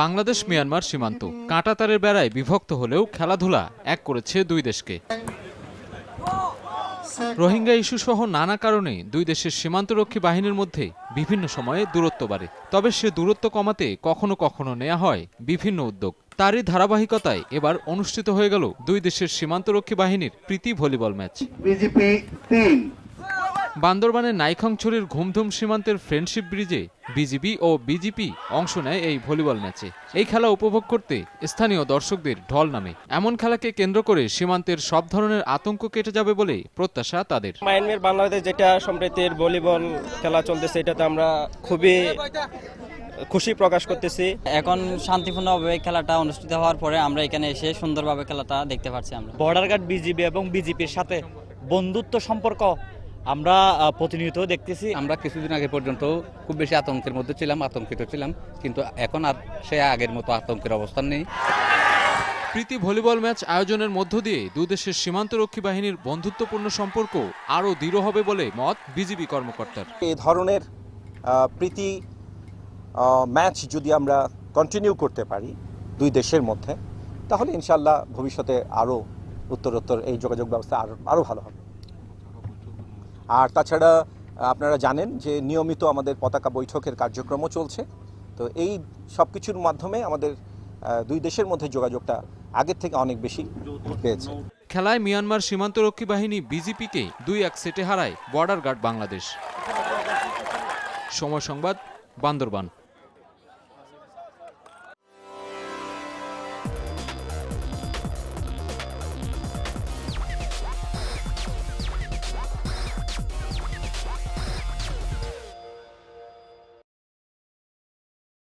Bangladesh Myanmar সীমান্ত। কাঁটাতারের বেড়ায় বিভক্ত হলেও খেলাধুলা এক করেছে দুই দেশকে। রোহিঙ্গা ইস্যু সহ নানা কারণে দুই দেশের সীমান্তরক্ষী বাহিনীর মধ্যে বিভিন্ন সময়ে দূরত্ব বাড়ে। তবে সে দূরত্ব কমাতে কখনো কখনো নেওয়া হয় বিভিন্ন উদ্যোগ। তারই ধারাবাহিকতায় এবার অনুষ্ঠিত হয়ে গেল দুই দেশের সীমান্তরক্ষী বাহিনীর প্রীতি ভলিবল ম্যাচ। বিজিপি তিন বান্দরবানের নাইখংছড়ির ঘুমধুম সীমান্তের ফ্রেন্ডশিপ ব্রিজে বিজিবি ও বিজিপি অংশ নেয় এই ভলিবল ম্যাচে। এই খেলা উপভোগ করতে স্থানীয় দর্শকদের ঢল নামে। এমন খেলাকে কেন্দ্র করে সীমান্তের সব ধরনের আতঙ্ক কেটে যাবে বলে প্রত্যাশা তাদের। মায়ানমার বাংলাদেশ যেটা সম্প্রীতির ভলিবল খেলা চলতেছে এটাতে আমরা খুবই খুশি প্রকাশ করতেছি। এখন শান্তিপূর্ণভাবে খেলাটা অনুষ্ঠিত হওয়ার পরে আমরা এখানে এসে সুন্দরভাবে খেলাটা দেখতে পাচ্ছি আমরা। বর্ডার গার্ড বিজিবি এবং বিজেপির সাথে বন্ধুত্ব সম্পর্ক আমরা প্রতিনিয়ত দেখতেছি। আমরা কিছুদিন আগে পর্যন্ত খুব বেশি আতঙ্কের মধ্যে ছিলাম আতঙ্কিত ছিলাম কিন্তু এখন আর সে আগের মতো আতঙ্কের অবস্থান নেই। প্রীতি ভলিবল ম্যাচ আয়োজনের মধ্য দিয়ে দুদেশের সীমান্তরক্ষী বাহিনীর বন্ধুত্বপূর্ণ সম্পর্ক আরও দৃঢ় হবে বলে মত বিজিবি কর্মকর্তার। এই ধরনের প্রীতি ম্যাচ যদি আমরা কন্টিনিউ করতে পারি দুই দেশের মধ্যে তাহলে ইনশাল্লাহ ভবিষ্যতে আরও উত্তরোত্তর এই যোগাযোগ ব্যবস্থা আরও আরও ভালো হবে। আর তাছাড়া, আপনারা জানেন যে নিয়মিত আমাদের পতাকা বৈঠকের কার্যক্রমও চলছে। তো এই সব কিছুর মাধ্যমে আমাদের দুই দেশের মধ্যে যোগাযোগটা আগের থেকে অনেক বেশি পেয়েছে খেলায় মিয়ানমার সীমান্তরক্ষী বাহিনী বিজিপিকে দুই এক সেটে হারায় বর্ডার গার্ড বাংলাদেশ। সময় সংবাদ, বান্দরবান।